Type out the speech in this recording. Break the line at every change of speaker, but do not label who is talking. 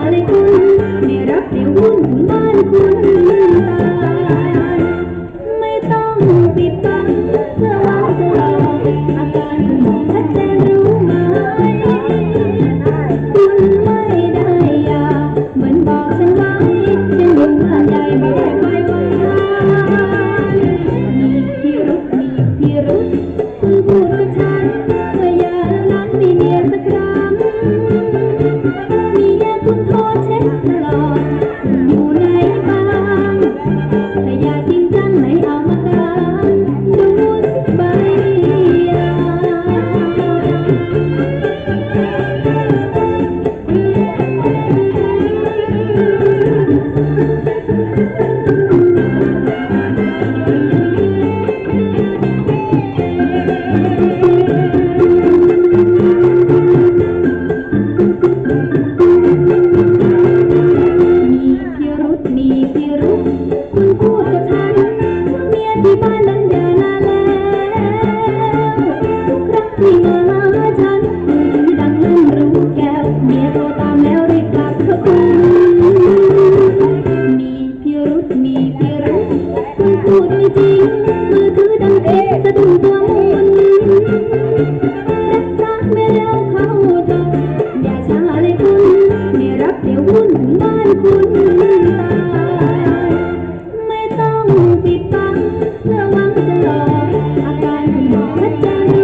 அலைக்குள் நிறப்பி உன் மான் Krishna ยิ่งล้าฉันตื่ดังนั้นรู้แก้วเมียโทรตามแล้วรีบกลับเข้คุกมีพิรุธมีพิรุธคนพูดไม่จริงมือถือดังเอ๊ะสะดุ้งตัวมูนรักไม่เร็วเขาใจอย่าช้าเลยคุณไม่รับเดี๋ยวคุณถึงบ้านคุณตายไม่ต้องปิดบังระวังจะหลอกอาการของหมอจัน